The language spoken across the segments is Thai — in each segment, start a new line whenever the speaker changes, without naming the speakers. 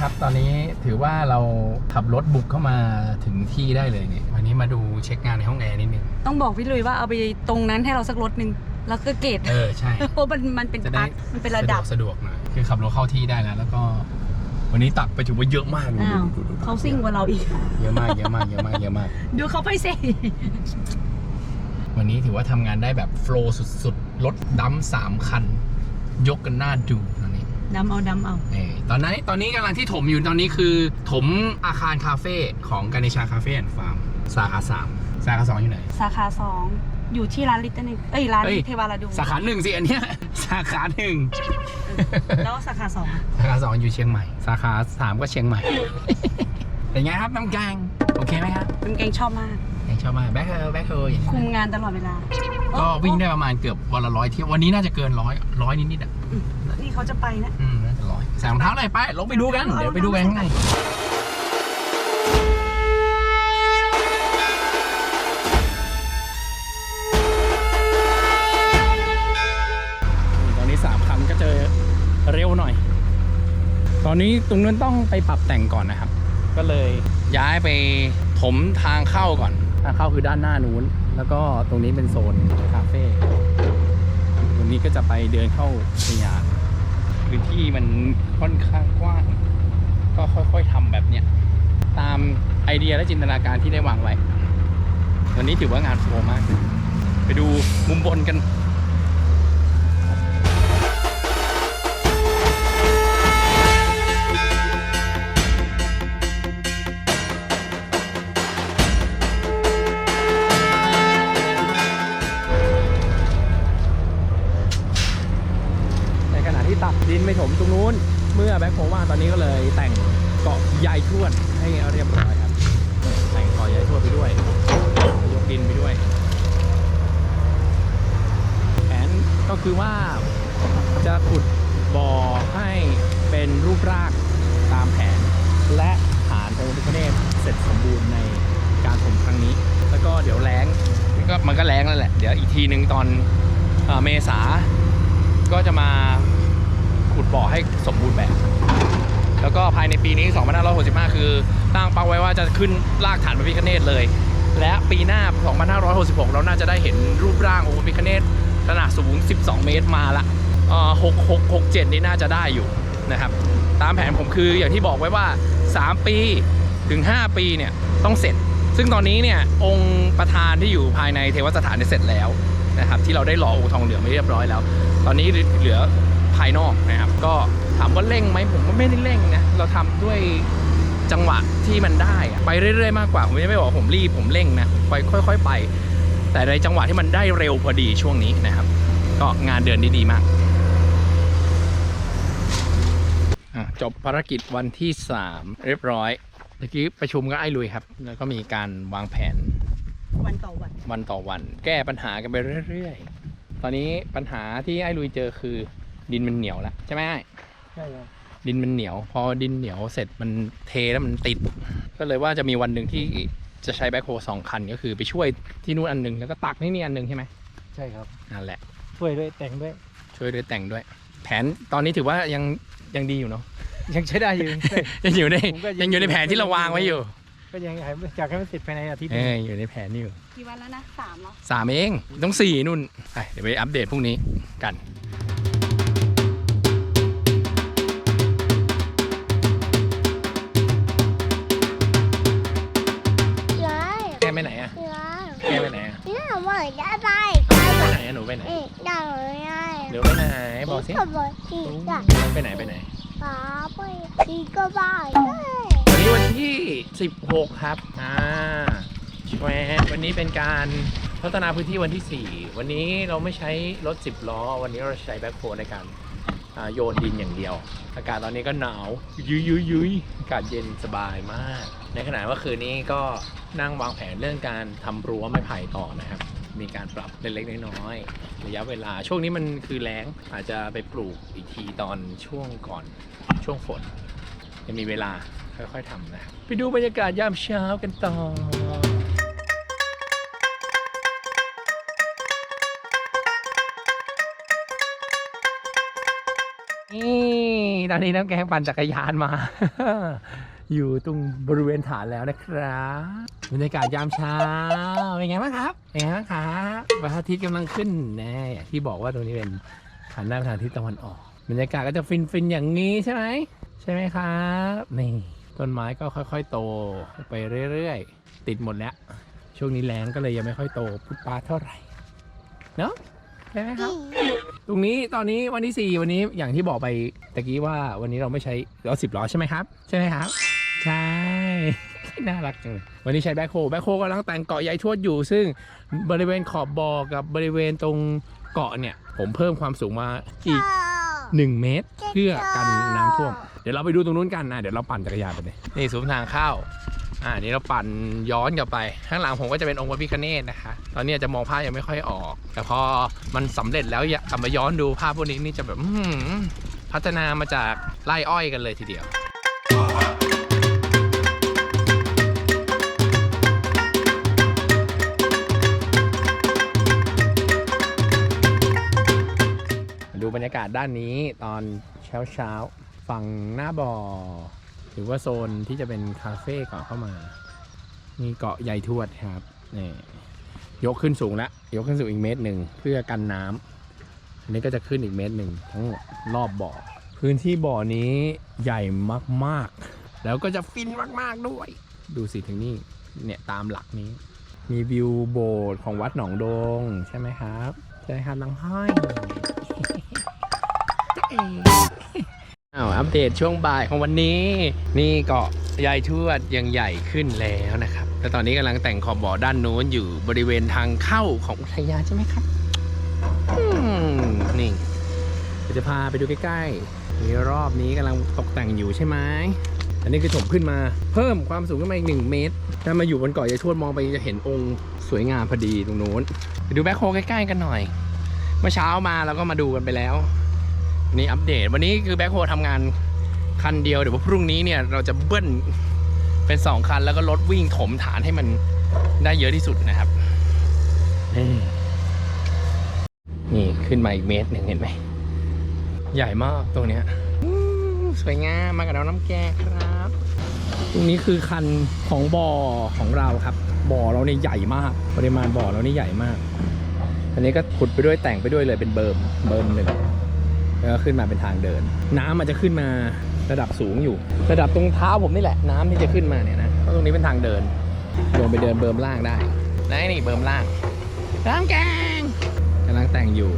วันนี้วันที่3แล้วครับ ตอนนี้ถือว่าเราขับรถบุกเข้ามาถึงที่ได้เลยเนี่ยวันนี้มาดูเช็คงานในห้องแอร์นิดนึง
ต้องบอกพี่ลุยว่าเอาไปตรงนั้นให้เราสักรถหนึ่งแล้วก็เกต
เออใช่
เพราะมันมันเป็น
จะได้
อาร์ตมันเป็นระดับ
สะดวกหน่อยคือขับรถเข้าที่ได้แล้ว แล้วก็ วันนี้ตักไปถือว่าเยอะมากดู
อ้าว
ดูดูดู
เขาซิ่งกว่าเราอีก
เยอะมากเยอะมากเยอะมากเยอะมาก
ดูเขาไปสิ
วันนี้ถือว่าทำงานได้แบบโฟล์สุดๆรถดัมสามคัน ยกกันหน้าดูตอนนี้
ดำเอาดำเอา
เออตอนนั้นตอนนี้กำลังที่ถมอยู่ตอนนี้คือ ถมอาคารคาเฟ่ของกานิชาคาเฟ่แอนด์ฟาร์มสาขาสามสาขาสองอยู่ไหน
สาขาสองอยู่ที่ร้านลิตเติ้ลนึงเอ้ยร้าน
เอ้ย
เทวาราดู
สาขาหนึ่งสิอันเนี้ย สาขาหนึ่ง
แล้วสาขาสองอะ
สาขาสองอยู่เชียงใหม่ สาขาสามก็เชียงใหม่ เป็นไงครับน้ำแกงโอเคไหมครับ
เป็นเกงชอบมาก
ยัง ชอบมากแบ็คเฮอร์แบ็คเฮอร์
คุมงานตลอดเวลา
ก็วิ่งได้ประมาณเกือบวันละร้อยเที่ยววันนี้น่าจะเกินร้อยร้อยนิดๆอะ
อืมนี่เขาจะไปนะ
อืมน่าจะร้อยใส่รองเท้าเลยไปลงไปดูกัน เดี๋ยวไปดูกันข้างในตอนนี้สามคันก็เจอเร็วหน่อย ตอนนี้ตรงนั้นต้องไปปรับแต่งก่อนนะครับ ก็เลยย้ายไปถมทางเข้าก่อน ทางเข้าคือด้านหน้านู้น แล้วก็ตรงนี้เป็นโซนคาเฟ่ตรงนี้ก็จะไปเดินเข้าสยามพื้นที่มันค่อนข้างกว้าง ก็ค่อยๆทำแบบเนี้ย ตามไอเดียและจินตนาการที่ได้วางไว้ วันนี้ถือว่างานโฟมาก ไปดูมุมบนกัน เพราะว่าตอนนี้ก็เลยแต่งเกาะยายทวดให้เรียบร้อยครับ แต่งเกาะใยทวดไปด้วย ยกดินไปด้วย แผนก็คือว่าจะขุดบ่อให้เป็นรูปร่างตามแผน และฐานองค์พระพิฆเนศเสร็จสมบูรณ์ในการถมครั้งนี้ แล้วก็เดี๋ยวแล้งก็มันก็แล้งแล้วแหละ เดี๋ยวอีกทีหนึ่งตอนเอ่อเมษา ก็จะมาขุดบ่อให้สมบูรณ์แบบ แล้วก็ภายในปีนี้ 2565 คือตั้งเป้าไว้ว่าจะขึ้นลากฐานพระพิฆเนศเลย และปีหน้า 2566 เราน่าจะได้เห็นรูปร่างองค์พระพิฆเนศขนาดสูง 12 เมตรมาละเอ่อ6 6 6 7 นี่น่าจะได้อยู่นะครับ ตามแผนผมคืออย่างที่บอกไว้ว่า 3 ปีถึง 5 ปีเนี่ยต้องเสร็จ ซึ่งตอนนี้เนี่ยองค์ประธานที่อยู่ภายในเทวสถานเนี่ยเสร็จแล้วนะครับที่เราได้หล่อองค์ทองเหลืองไม่เรียบร้อยแล้ว ตอนนี้เหลือภายนอกนะครับก็ ถามว่าเร่งไหมผมก็ไม่ได้เร่งนะเราทำด้วยจังหวะที่มันได้อะไปเรื่อยๆมากกว่าผมไม่ได้บอกว่าผมรีบผมเร่งนะไปค่อย ๆ ไป แต่ในจังหวะที่มันได้เร็วพอดีช่วงนี้นะครับ ก็งานเดินได้ดีมากอะจบภารกิจวันที่ 3 เรียบร้อยเมื่อกี้ประชุมกับไอ้ลุยครับ แล้วก็มีการวางแผน
วันต่อวัน
วันต่อวัน แก้ปัญหากันไปเรื่อยๆ ตอนนี้ปัญหาที่ไอ้ลุยเจอคือดินมันเหนียวแล้วใช่ไหมไอ้
ใช่ครับ
ดินมันเหนียว พอดินเหนียวเสร็จมันเทแล้วมันติด ก็เลยว่าจะมีวันหนึ่งที่จะใช้แบ็คโฮสองคันก็คือไปช่วยที่นู่นอันหนึ่งแล้วก็ตักที่นี่อันหนึ่งใช่ไหม
ใช่ครับ
นั่นแหละ
ช่วยด้วยแต่งด้วย
ช่วยด้วยแต่งด้วย แผนตอนนี้ถือว่ายังยังดีอยู่เนาะ
ยังใช้ได้อยู่
ยังอยู่ใน
ผมก็ยัง
ยังอยู่ในแผนที่เราวางไว้อยู่
ก็ยังอยากให้มันเสร็จภายในอาทิตย์
เอ
นี้
ออยู่ในแผนนี่อยู่
กี่วันแล้วนะสามเหรอ
สามเองต้องสี่นู่นไปเดี๋ยวไปอัปเดตพรุ่งนี้กัน ไปไหนอะหนู
ไป
ไหน
เอ๊ะดังเลยไง
หนูไปไหนบอกสิ
ทำไมที่จะ
ไปไหนไปไหน
ป๋าไปที่ก็บ้าน
วันนี้วันที่ 16 ครับ อ่าแชวะวันนี้เป็นการพัฒนาพื้นที่วันที่ 4 วันนี้เราไม่ใช้รถ 10 ล้อ วันนี้เราใช้แบ็คโฮในการอ่าโยนดินอย่างเดียว อากาศตอนนี้ก็หนาวยุยยุยยุยอากาศเย็นสบายมาก ในขณะว่าคืนนี้ก็นั่งวางแผนเรื่องการทำรั้วไม้ไผ่ต่อนะครับ มีการปรับเล็กๆน้อยๆระยะเวลาช่วงนี้มันคือแล้งอาจจะไปปลูกอีกทีตอนช่วงก่อนช่วงฝนยังมีเวลาค่อยๆทำนะครับไปดูบรรยากาศยามเช้ากันต่อนี่ตอนนี้น้ำแกงปั่นจักรยานมา อยู่ตรงบริเวณฐานแล้วนะครับบรรยากาศยามเช้าเป็นไงบ้างครับเป็นไงบ้างครับพระอาทิตย์กำลังขึ้นแน่ที่บอกว่าตรงนี้เป็นหันหน้าไปทางทิศตะวันออก บรรยากาศก็จะฟินๆอย่างนี้ใช่ไหมใช่ไหมครับนี่ต้นไม้ก็ค่อย ๆ โตไปเรื่อยๆ ติดหมดแล้ว ช่วงนี้แรงก็เลยยังไม่ค่อยโตพุทปาเท่าไหร่เนาะใช่ไหมครับ ตรงนี้ตอนนี้วันที่ 4 วันนี้อย่างที่บอกไปตะกี้ว่าวันนี้เราไม่ใช้รถสิบล้อใช่ไหมครับ ใช่ไหมครับ ใช่น่ารักจังเลยวันนี้ใช้แบ็คโฮแบ็คโฮกำลังแต่งเกาะใยทวดอยู่ ซึ่งบริเวณขอบบ่อกับบริเวณตรงเกาะเนี่ย ผมเพิ่มความสูงมาอีก 1 เมตร เพื่อกันน้ำท่วม เดี๋ยวเราไปดูตรงนู้นกันนะเดี๋ยวเราปั่นจักรยานไปเลยนี่ซุ้มทางเข้าอ่านี่เราปั่นย้อนกลับไป ข้างหลังผมก็จะเป็นองค์พระพิฆเนศนะคะ ตอนนี้อาจจะมองภาพยังไม่ค่อยออก แต่พอมันสำเร็จแล้วอย่ากลับมาย้อนดูภาพพวกนี้นี่จะแบบอื้อหือพัฒนามาจากไร่อ้อยกันเลยทีเดียว ดูบรรยากาศด้านนี้ตอนเช้าเช้าๆฝั่งหน้าบ่อ หรือว่าโซนที่จะเป็นคาเฟ่ก่อนเข้ามา มีเกาะใยทวดครับนี่ยกขึ้นสูงล้วยกขึ้นสูงอีกเมตรหนึ่งเพื่อกันน้ำอันนี้ก็จะขึ้นอีกเมตรหนึ่งทั้งหมดรอบบ่อ พื้นที่บ่อนี้ใหญ่มากๆ แล้วก็จะฟินมากๆด้วย ดูสิถึงนี่เนี่ยตามหลักนี้ มีวิวโบสถ์ของวัดหนองดงใช่ไหมครับใช่ครับน้องห้อย อ้าวอัปเดตช่วงบ่ายของวันนี้ นี่เกาะยายทวดยังใหญ่ขึ้นแล้วนะครับและตอนนี้กำลังแต่งขอบบ่อด้านโน้นอยู่บริเวณทางเข้าของอุทยานใช่ไหมครับนี่เดี๋ยวจะพาไปดูใกล้ๆนี่รอบนี้กำลังตกแต่งอยู่ใช่ไหมอันนี้คือถมขึ้นมาเพิ่มความสูงขึ้นมาอีกหนึ่งเมตร ถ้ามาอยู่บนเกาะยายทวดมองไปจะเห็นองค์สวยงามพอดีตรงโน้นไปดูแบ็คโฮใกล้ๆกันหน่อย เมื่อเช้ามาเราก็มาดูกันไปแล้ว นี่อัปเดตวันนี้คือแบ็คโฮทำงานคันเดียวเดี๋ยวว่าพรุ่งนี้เนี่ยเราจะเบิ้ลเป็น 2 คันแล้วก็รถวิ่งถมฐานให้มันได้เยอะที่สุดนะครับ นี่ขึ้นมาอีกเมตรหนึ่งเห็นไหม ใหญ่มากตรงเนี้ยสวยงามมากับน้องน้ำแกงครับ ตรงนี้คือคันของบ่อของเราครับ บ่อเราเนี่ยใหญ่มากปริมาณบ่อเรานี่ใหญ่มาก อันนี้ก็ขุดไปด้วยแต่งไปด้วยเลยเป็นเบิร์มเบิร์มหนึ่ง แล้วก็ขึ้นมาเป็นทางเดิน น้ำมันจะขึ้นมาระดับสูงอยู่ ระดับตรงเท้าผมนี่แหละ น้ำที่จะขึ้นมาเนี่ยนะเพราะตรงนี้เป็นทางเดินลงไปเดินเบิร์มล่างได้ไหนนี่เบิร์มล่างน้ำแกงกำลังแต่งอยู่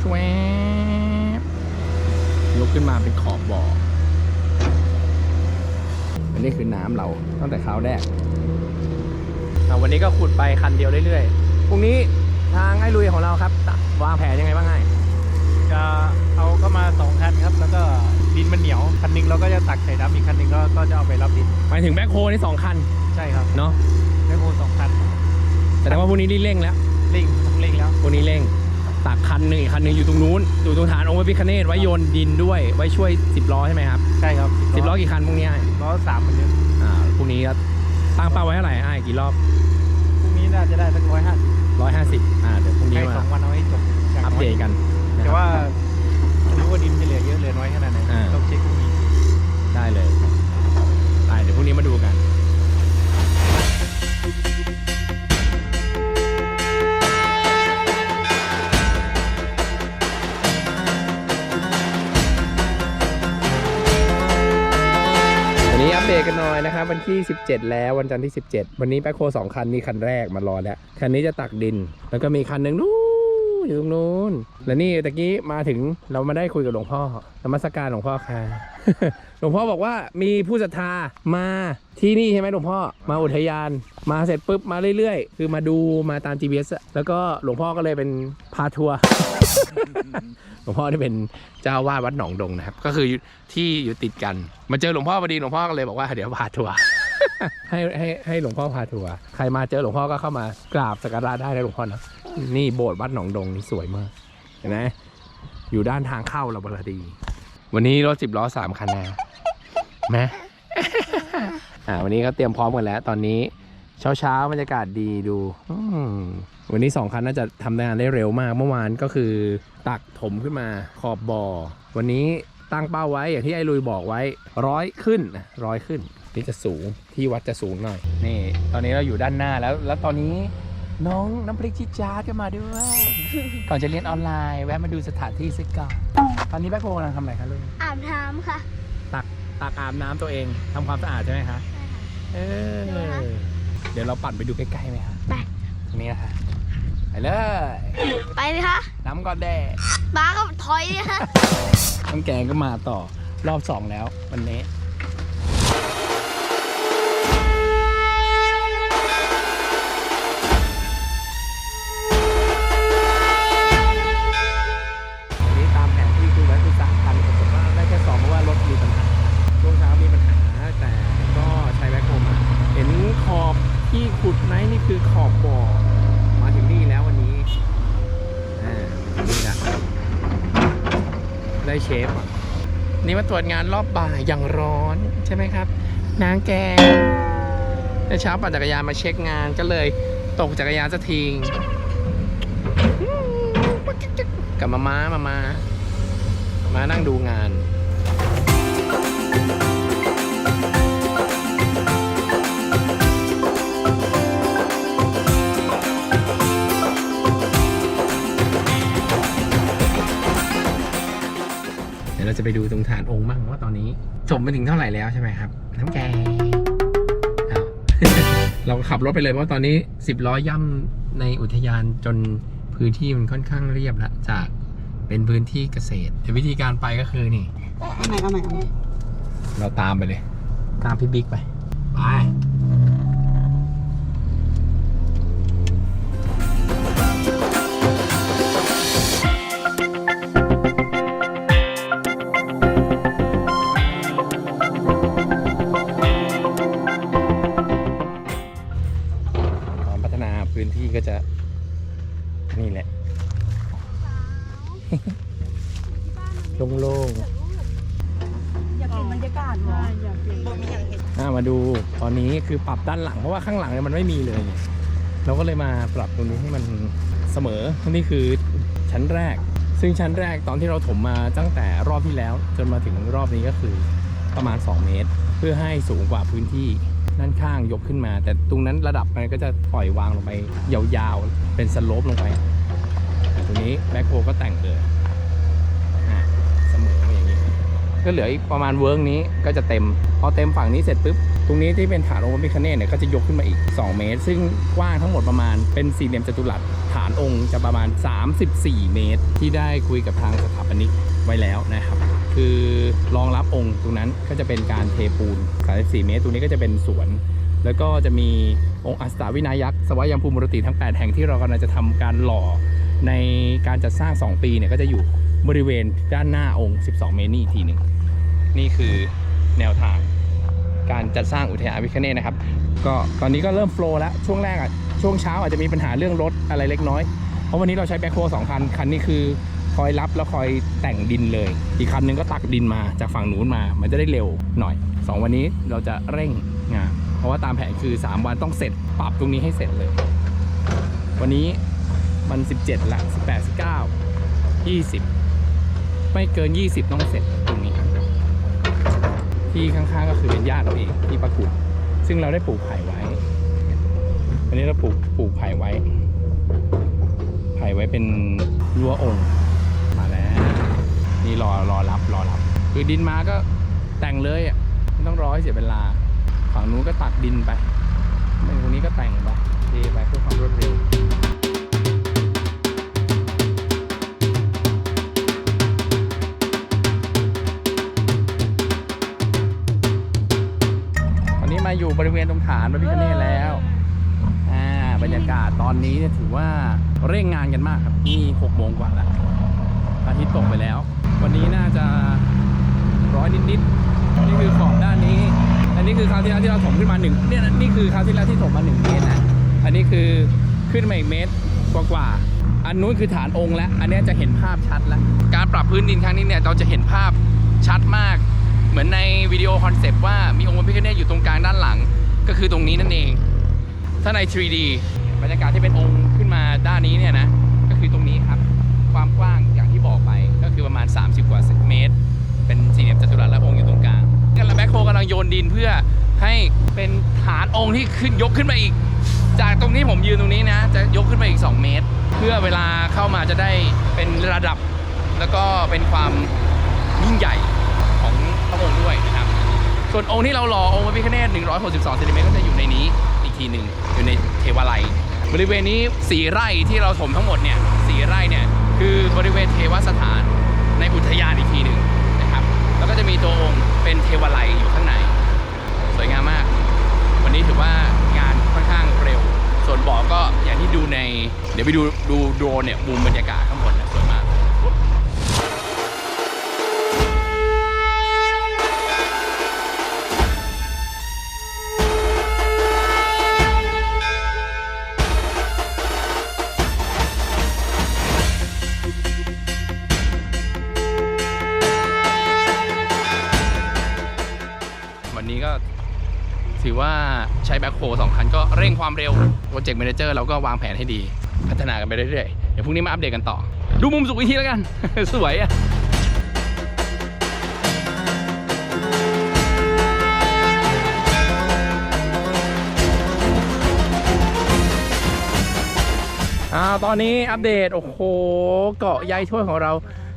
ชวบยกขึ้นมาเป็นขอบบ่ออันนี้คือน้ำเราตั้งแต่คราวแรกวันนี้ก็ขุดไปคันเดียวเรื่อยๆพรุ่งนี้ทางไอ้ลุยของเราครับ วางแผนยังไงบ้างไง
จะเอาเข้ามาสองคันครับ แล้วก็ดินมันเหนียวคันหนึงเราก็จะตักใส่น้ำอีกคันหนึงก็ก็จะเอาไปรับดิน
หมายถึงแบ็คโฮนี่สองคัน
ใช่ครับ
เนาะ
แม่โคสองคัน
แสดงว่าพวกนี้นี่เร่งแล้ว
เร่งต้องเร่งแล้ว
พวกนี้เร่งตักคันหนึ่งอีกคันหนึ่งอยู่ตรงนู้นอยู่ตรงฐานองค์พระพิฆเนศไว้โยนดินด้วยไว้ช่วย10ล้อใช่ไหมครับ
ใช่ครับ
10ล้อกี่คันพวกนี้ไอ้
ล้อสามเหมือนเดิม
อ่าพวกนี้ก็ตั้งเป้าไว้เท่าไหร่ไอ้กี่รอบ
พรุ่งนี้น่าจะได้สักร้อยห้าสิบ
ร้อยห้าสิบอ่าเดี๋ยวพรุ่งนี้
ให้
มา
สองวันเอาให้จบย่างน้ย
อัปเดตกัน นะค
แต่
รับ
ว่าไม่รู้ว่าดินจะเหลือเยอะเหลือน้อยขนาดไหน
อ่า
ต้องเช็คพรุ่งนี้
ได้เลยไปเดี๋ยวพรุ่งนี้มาดูกัน วันนี้อัปเดตกันหน่อยนะครับ วันที่ 17 แล้ววันจันทร์ที่ 17 วันนี้แบ็คโฮสองคันนี่คันแรกมารอแล้ว คันนี้จะตักดิน แล้วก็มีคันหนึ่งนู้น อยู่ตรงนู้นและนี่ตะกี้มาถึงเรามาได้คุยกับหลวงพ่อนมัสการหลวงพ่อค่ะ หลวงพ่อบอกว่ามีผู้ศรัทธามาที่นี่ใช่ไหมหลวงพ่อมาอุทยาน มาเสร็จปุ๊บมาเรื่อยๆ คือมาดูมาตาม GPS อะแล้วก็หลวงพ่อก็เลยเป็นพาทัวร์หลวงพ่อที่เป็นเจ้าวาดวัดหนองดงนะครับ ก็คือที่อยู่ติดกัน มาเจอหลวงพ่อพอดีหลวงพ่อก็เลยบอกว่าเดี๋ยวพาทัวร์ ให้ให้ให้หลวงพ่อพาทัวร์ใครมาเจอหลวงพ่อก็เข้ามากราบสักการะได้นะหลวงพ่อนะนี่โบสถ์วัดหนองดงนี่สวยมาก เห็นไหมอยู่ด้านทางเข้าเราบรดี วันนี้รถสิบล้อสามคันนะแม่อ่าวันนี้ก็เตรียมพร้อมกันแล้ว ตอนนี้เช้าเช้าบรรยากาศดีดูวันนี้สองคันน่าจะทำงานได้เร็วมากเมื่อวานก็คือตักถมขึ้นมาขอบบ่อ วันนี้ตั้งเป้าไว้อย่างที่ไอ้ลุยบอกไว้ร้อยขึ้นร้อยขึ้น นี่จะสูงที่วัดจะสูงหน่อย นี่ ตอนนี้เราอยู่ด้านหน้าแล้ว แล้วตอนนี้น้องน้ำพริกชิจาร์ก็มาด้วยก่อนจะเรียนออนไลน์แวะมาดูสถานที่สักก่อนตอนนี้แบ็คโฮกำลังทำอะไรคะลุย
อาบน้ำค่ะ
ตักตักอาบน้ำตัวเองทำความสะอาดใช่ไหมคะเออ
ดูนะคะ
เดี๋ยวเราปั่นไปดูใกล้ๆไหมคะ
ไป
ตรงนี้นะคะไปเลย
ไปเลยค่ะ
น้ำก่อนแดด
บ้าก็ถอยเลยค่ะ
น้ำแกงก็มาต่อรอบสองแล้ววันนี้อัน ตรวจงานรอบบ่ายอย่างร้อนใช่ไหมครับนางแกแต่เช้าปั่นจักรยานมาเช็คงานก็เลยตกจักรยานสักทีกับมาม้ามามามานั่งดูงาน เดี๋ยวเราจะไปดูตรงฐานองค์มั่งว่าตอนนี้จบไปถึงเท่าไหร่แล้วใช่ไหมครับ น้ำแกงอ้าวเราขับรถไปเลยเพราะว่าตอนนี้10ล้อย่ำในอุทยานจนพื้นที่มันค่อนข้างเรียบแล้วจากเป็นพื้นที่เกษตร แต่วิธีการไปก็คือนี่
เอาใหม่เอาใหม่เอาใหม่
เราตามไปเลย ตามพี่บิ๊กไป ไป นี่แหละ โล่งๆ
อยากเห็นบรรยากาศเหรออยากเห็น
อ่ามาดูตอนนี้คือปรับด้านหลังเพราะว่าข้างหลังเนี่ยมันไม่มีเลยเนี่ยเราก็เลยมาปรับตรงนี้ให้มันเสมอ นี่คือชั้นแรก ซึ่งชั้นแรกตอนที่เราถมมาตั้งแต่รอบที่แล้ว จนมาถึงรอบนี้ก็คือประมาณ 2 เมตร เพื่อให้สูงกว่าพื้นที่ ด้านข้างยกขึ้นมา แต่ตรงนั้นระดับมันก็จะปล่อยวางลงไปยาวๆ เป็นสโลปลงไปตรงนี้แบ็คโฮก็แต่งเลยอะเสมอมาอย่างนี้ ก็เหลืออีกประมาณเวิร์กนี้ก็จะเต็ม พอเต็มฝั่งนี้เสร็จปุ๊บ ตรงนี้ที่เป็นฐานองค์พระพิฆเนศเนี่ยก็จะยกขึ้นมาอีก 2 เมตร ซึ่งกว้างทั้งหมดประมาณเป็นสี่เหลี่ยมจัตุรัสฐานองค์จะประมาณ 34 เมตร ที่ได้คุยกับทางสถาปนิกไว้แล้วนะครับ คือรองรับองค์ตรงนั้นก็จะเป็นการเทปูน 34 เมตร ตรงนี้ก็จะเป็นสวน แล้วก็จะมีองค์อัสตาวินายักษ์สวายังภูมิมรติทั้ง 8 แห่งที่เรากำลังจะทำการหล่อในการจัดสร้าง 2 ปีเนี่ยก็จะอยู่บริเวณด้านหน้าองค์ 12 เมตรนี่อีกทีหนึ่งนี่คือแนวทางการจัดสร้างอุทยานวิคเนตนะครับ ก็ตอนนี้ก็เริ่มโฟล์แล้วช่วงแรกอะช่วงเช้าอาจจะมีปัญหาเรื่องรถอะไรเล็กน้อย เพราะวันนี้เราใช้แบ็คโฮสองคันคันนี้คือ คอยรับแล้วคอยแต่งดินเลย อีกคันหนึงก็ตักดินมาจากฝั่งนู้นมา มันจะได้เร็วหน่อย 2 วันนี้เราจะเร่งงานเพราะว่าตามแผนคือ 3 วันต้องเสร็จปรับตรงนี้ให้เสร็จเลย วันนี้มัน 17ละ18 19 20 ไม่เกิน 20 ต้องเสร็จตรงนี้ ที่ข้างๆก็คือเป็นญาติเราเองที่ประกุดซึ่งเราได้ปลูกไผ่ไว้ อันนี้เราปลูกปลูกไผ่ไว้ไผ่ไว้เป็นรั้วองค์ นี่รอรอรับรอรับ คือดินมาก็แต่งเลยอะไม่ต้องรอให้เสียเวลา ฝั่งนู้นก็ตักดินไปไม่ตรงนี้ก็แต่งไปเทไปเพื่อความรวดเร็วตอนนี้มาอยู่บริเวณตรงฐานพระพิฆเนศแล้วอ่าบรรยากาศตอนนี้ถือว่าเร่งงานกันมากครับนี่หกโมงกว่าแล้ว อาทิตย์ตกไปแล้ว วันนี้น่าจะร้อยนิดๆนี่คือขอบด้านนี้ อันนี้คือคราวที่แล้วที่เราถมขึ้นมาหนึ่งเนี่ยนี่คือคราวที่แล้วที่ถมมาหนึ่งเมตรนะอันนี้คือขึ้นมาอีกเมตรกว่าๆอันนู้นคือฐานองค์แล้ว อันนี้จะเห็นภาพชัดแล้ว การปรับพื้นดินครั้งนี้เนี่ยเราจะเห็นภาพชัดมาก เหมือนในวิดีโอคอนเซปต์ว่ามีองค์พระพิฆเนศอยู่ตรงกลางด้านหลัง ก็คือตรงนี้นั่นเอง ถ้าใน 3D บรรยากาศที่เป็นองค์ขึ้นมาด้านนี้เนี่ยนะ ก็คือตรงนี้ครับ ความกว้างอย่างที่บอกไประมาณ 30 กว่าเมตร เป็นสี่เหลี่ยมจัตุรัสและองค์อยู่ตรงกลางกันแล้วแบ็คโฮกำลังโยนดินเพื่อให้เป็นฐานองค์ที่ขึ้นยกขึ้นมาอีก จากตรงนี้ผมยืนตรงนี้นะ จะยกขึ้นมาอีก 2 เมตร เพื่อเวลาเข้ามาจะได้เป็นระดับ แล้วก็เป็นความยิ่งใหญ่ของพระองค์ด้วยนะครับ ส่วนองค์ที่เราหล่อองค์พระพิฆเนศ162เซนติเมตรก็จะอยู่ในนี้อีกทีหนึ่งอยู่ในเทวาลัยบริเวณนี้สีไร่ที่เราถมทั้งหมดเนี่ยสีไร่เนี่ยคือบริเวณเทวสถาน ในอุทยานอีกทีหนึ่งนะครับ แล้วก็จะมีตัวองค์เป็นเทวาลัยอยู่ข้างในสวยงามมาก วันนี้ถือว่างานค่อนข้างเร็ว ส่วนบ่อก็อย่างที่ดูใน เดี๋ยวไปดูดูโดรนเนี่ยมุมบรรยากาศข้างบนนะ ถือว่าใช้แบ็คโฮสองคันก็เร่งความเร็วโปรเจกต์ a ม a นเจอร์เราก็วางแผนให้ดี พัฒนากันไปเรื่อยๆ เดี๋ยวพรุ่งนี้มาอัปเดตกันต่อ ดูมุมสูงอีกทีแล้วกัน สวยอะอ่าตอนนี้อัปเดต โอ้โห เกาะยายช่วยของเรา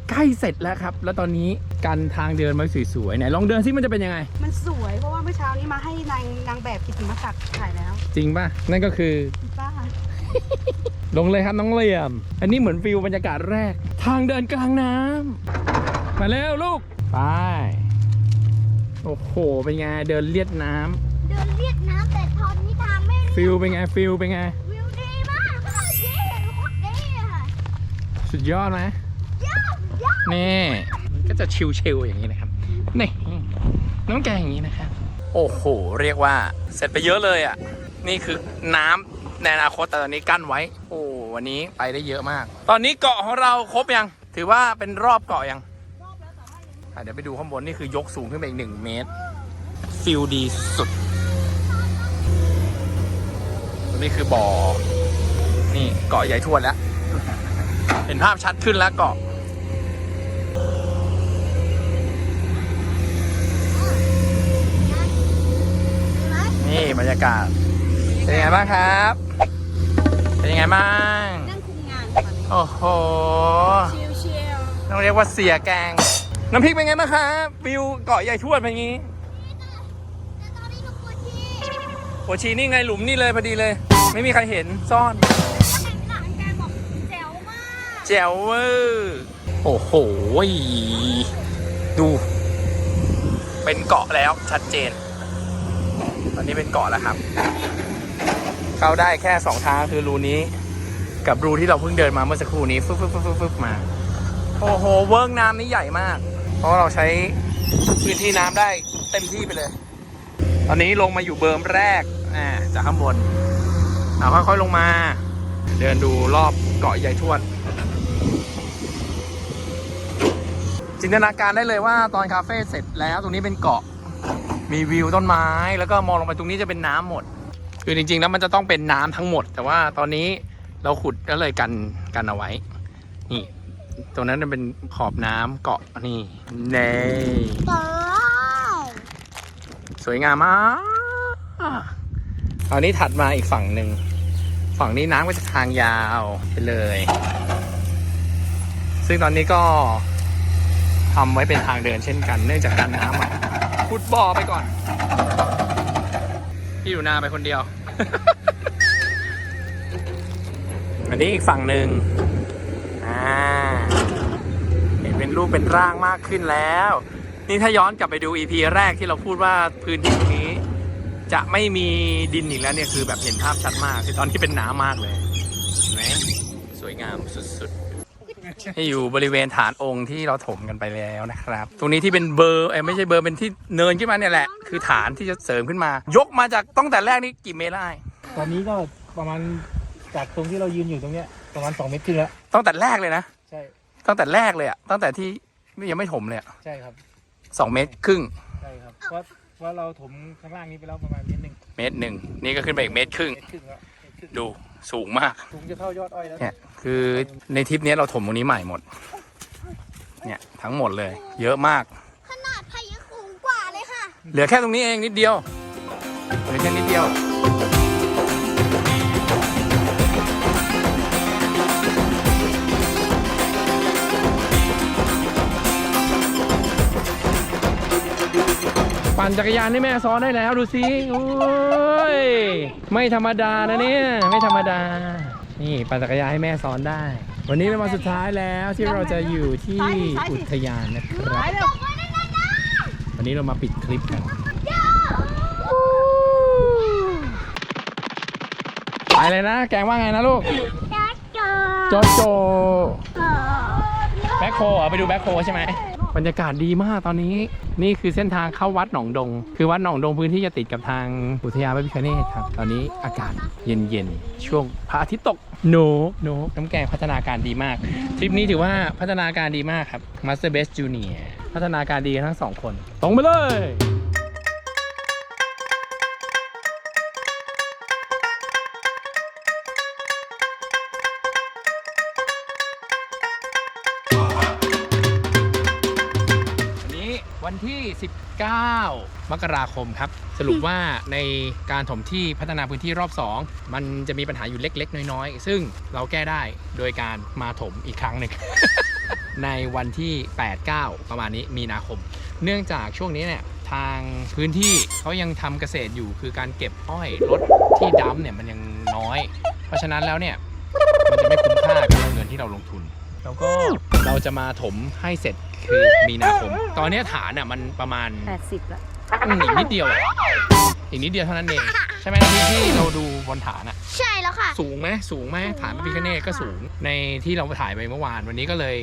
ใกล้เสร็จแล้วครับ แล้วตอนนี้ กันทางเดินมาสวยๆไหนลองเดินซิมันจะเป็นยังไง
มันสวยเพราะว่าเมื่อเช้านี้มาให้นางนางแบบกิตติมศักดิ์ถ่ายแล้ว
จริงป่ะ นั่นก็คือ
ป้า
ลงเลยครับน้องเหลี่ยม อันนี้เหมือนฟิลบรรยากาศแรก ทางเดินกลางน้ำมาเร็วลูก ไป โอ้โห เป็นไง เดินเลียดน้ำ
เดินเรียกน้ำแต่ทอนนี้ทางไม่
ฟิลเป็นไงฟิลเป็นไง
วิวดีมากค่ะเย้โคตรดีอะค่ะ
สุดยอดไหม
ยอดยอด
นี่มัน ก็จะชิลๆอย่างนี้นะครับนี่น้ำแกงอย่างนี้นะครับโอ้โห เรียกว่าเสร็จไปเยอะเลยอะ นี่คือน้ำในอนาคตแต่ตอนนี้กั้นไว้ โอ้วันนี้ไปได้เยอะมาก ตอนนี้เกาะของเราครบยัง ถือว่าเป็นรอบเกาะยังเดี๋ยวไปดูข้างบนนี่คือยกสูงขึ้นไปอีกหนึ่งเมตร ฟิลดีสุดนี่คือบ่อ นี่เกาะใหญ่ทวดแล้ว เห็นภาพชัดขึ้นแล้วเกาะ นี่บรรยากาศ เป็นยังไงบ้างครับ เป็นยังไงบ้าง
นั่งคุมงานค่ะ
โอ้โห
ชิลชิล
ต้องเรียกว่าเสียแกง น้ำพริกเป็นไงบ้างครับ วิวเกาะใหญ่ทวดเป็นงี้
แต่ตอนนี้หนูปวดที่
หัวชีนี่ไงหลุมนี่เลยพอดีเลย ไม่มีใครเห็นซ่อน
เห็นหลังแกบอกแจ๋วมาก
แจ๋วเวอร์โอ้โห ดู เป็นเกาะแล้วชัดเจน ตอนนี้เป็นเกาะแล้วครับ เข้าได้แค่สองทางคือรูนี้ กับรูที่เราเพิ่งเดินมาเมื่อสักครู่นี้ฟึบฟึบฟึบฟึบฟึบมา โอ้โห เวิร์กน้ำนี้ใหญ่มาก เพราะว่าเราใช้พื้นที่น้ำได้เต็มที่ไปเลย ตอนนี้ลงมาอยู่เบิร์มแรกอ่าจากข้างบนเอาค่อยๆลงมา เดินดูรอบเกาะใหญ่ทวด จินตนาการได้เลยว่าตอนคาเฟ่เสร็จแล้วตรงนี้เป็นเกาะ มีวิวต้นไม้แล้วก็มองลงไปตรงนี้จะเป็นน้ำหมด คือจริงๆแล้วมันจะต้องเป็นน้ำทั้งหมด แต่ว่าตอนนี้เราขุดก็เลยกันกันเอาไว้ นี่ ตรงนั้นมันเป็นขอบน้ำเกาะนี่เน่สวยงามมากคราวนี้ถัดมาอีกฝั่งหนึ่ง ฝั่งนี้น้ำก็จะทางยาวไปเลย ซึ่งตอนนี้ก็ทำไว้เป็นทางเดินเช่นกัน เนื่องจากการน้ำ ขุดบ่อไปก่อน พี่อยู่นาไปคนเดียว อันนี้อีกฝั่งหนึ่งอ่าเห็นเป็นรูปเป็นร่างมากขึ้นแล้ว นี่ถ้าย้อนกลับไปดู EP แรกที่เราพูดว่าพื้นที่ตรงนี้ จะไม่มีดินอีกแล้วเนี่ยคือแบบเห็นภาพชัดมากคือตอนที่เป็นหน้ำมากเลยเห็นไหมสวยงามสุดๆ ให้อยู่บริเวณฐานองค์ที่เราถมกันไปแล้วนะครับ ตรงนี้ที่เป็นเบอร์เอ้ยไม่ใช่เบอร์เป็นที่เนินขึ้นมาเนี่ยแหละ คือฐานที่จะเสริมขึ้นมา ยกมาจากตั้งแต่แรกนี่กี่เมตรได้
ตอนนี้ก็ประมาณจากตรงที่เรายืนอยู่ตรงเนี้ยประมาณ2เมตรครึ่งแล้ว
ตั้งแต่แรกเลยนะ
ใช่
ตั้งแต่แรกเลยอะตั้งแต่ที่ยังไม่ถมเลยอะ
ใช่ครับ
สองเมตรครึ่ง
ใช่ครับเพราะว่าเราถมข้างล่างนี้ไปแล้วประมาณเมตรหนึ่ง
เมตรหนึ่งนี่ก็ขึ้นไปอีกเมตรครึ่ง
เมตรครึ่งแล้วเมตรครึ่ง
ดูสูงมาก
สูงจะเท่ายอดอ้อยแล้ว
เนี่ยคือในทริปนี้เราถมตรงนี้ใหม่หมด เนี่ยทั้งหมดเลย เยอะมาก
ขขนาดพายังสูงกว่าเลยค่ะ
เหลือแค่ตรงนี้เองนิดเดียวเหลือแค่นิดเดียว ปั่นจักรยานให้แม่ซ้อนได้แล้วดูสิโอ้ยไม่ธรรมดานะเนี่ยไม่ธรรมดา นี่ปั่นจักรยานให้แม่ซ้อนได้ วันนี้เป็นวันสุดท้ายแล้วที่เราจะอยู่ที่อุทยานนะครับวันนี้เรามาปิดคลิปกันไปเลยนะแกงว่าไงนะลูกโจโจแบ็คโฮเหรอไปดูแบ็คโฮใช่ไหม บรรยากาศดีมากตอนนี้ นี่คือเส้นทางเข้าวัดหนองดง คือวัดหนองดงพื้นที่จะติดกับทางอุทยานพระพิฆเนศครับ ตอนนี้อากาศเย็นๆ ช่วงพระอาทิตย์ตกโนโนน้ำแกงพัฒนาการดีมาก ทริปนี้ถือว่าพัฒนาการดีมากครับ Master Best Junior พัฒนาการดีกันทั้งสองคนตรงไปเลย วันที่ 19 มกราคมครับ สรุปว่าในการถมที่พัฒนาพื้นที่รอบ 2 มันจะมีปัญหาอยู่เล็ก ๆ น้อย ๆ ซึ่งเราแก้ได้โดยการมาถมอีกครั้งหนึ่ง ในวันที่ 8-9 ประมาณนี้มีนาคม เนื่องจากช่วงนี้เนี่ยทางพื้นที่เขายังทำเกษตรอยู่คือการเก็บอ้อยรถที่ดัมเนี่ยมันยังน้อย เพราะฉะนั้นแล้วเนี่ยมันจะไม่คุ้มค่ากับเงินที่เราลงทุน แล้วก็เราจะมาถมให้เสร็จ คือมีนาคม ตอนนี้ฐานอะมันประมาณ
80ละ
อืมอีกนิดเดียวอะอีกนิดเดียวเท่านั้นเอง ใช่ไหมที่ที่เราดูบนฐานอะ
ใช่แล้วค่ะ
สูงไหมสูงไหมฐานพระพิฆเนศก็สูงในที่เราถ่ายไปเมื่อวานวันนี้ก็เลย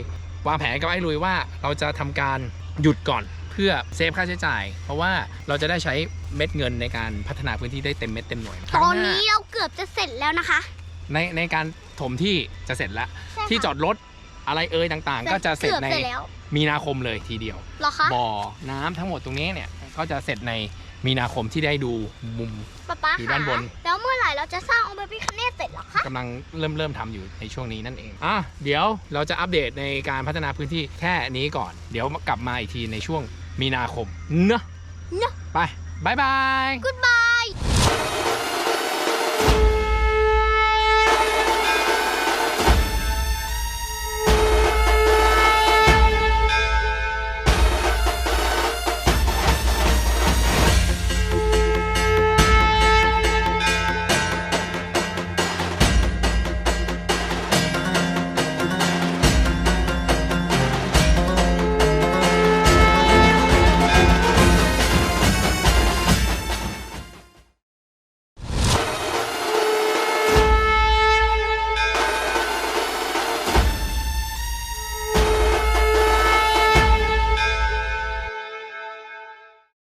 วางแผนกับไอ้ลุยว่าเราจะทำการหยุดก่อนเพื่อเซฟค่าใช้จ่าย เพราะว่าเราจะได้ใช้เม็ดเงินในการพัฒนาพื้นที่ได้เต็มเม็ดเต็มหน่วยค
ต
รั้ง
อน
หา
นี้เราเกือบจะเสร็จแล้วนะคะ
ในในการถมที่จะเสร็จแล้ว
ใช่ค่ะ
ที่จอดรถ อะไรเอ่ยต่างๆ ก็จะเสร็จ
กือบ
ใน
เสร็จแล้ว
มีนาคมเลยทีเดียว
เหรอคะ
บ่อน้ำทั้งหมดตรงนี้เนี่ยก็จะเสร็จในมีนาคมที่ได้ดูมุม
ป๊าป๊า
อยู่ด้านบน
คะแล้วเมื่อไหร่เราจะสร้างองค์พระพิฆเนศเสร็จเหรอคะ
กำลังเริ่มเริ่มทำอยู่ในช่วงนี้นั่นเองอะเดี๋ยวเราจะอัปเดตในการพัฒนาพื้นที่แค่นี้ก่อน เดี๋ยวกลับมาอีกทีในช่วงมีนาคมเนอะ
เนอะ
ไปบายบาย
กุ๊ดบา